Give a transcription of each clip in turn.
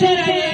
দেশের আইনে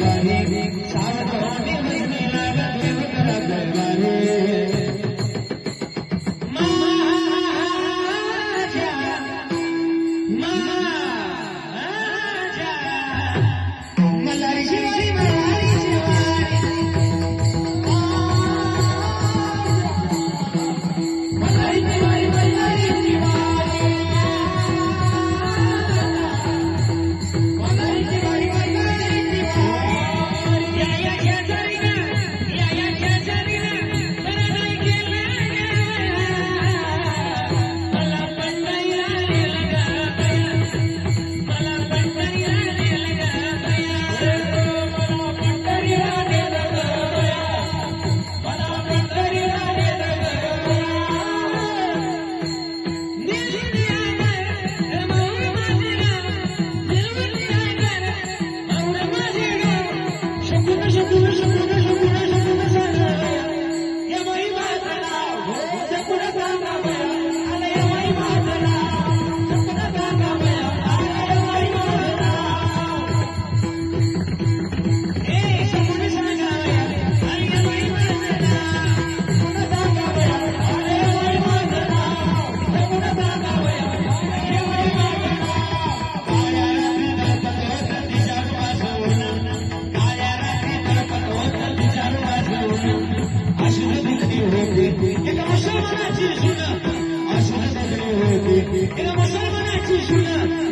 Mama! Hele başarı bana açın şurada.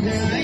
Thank you.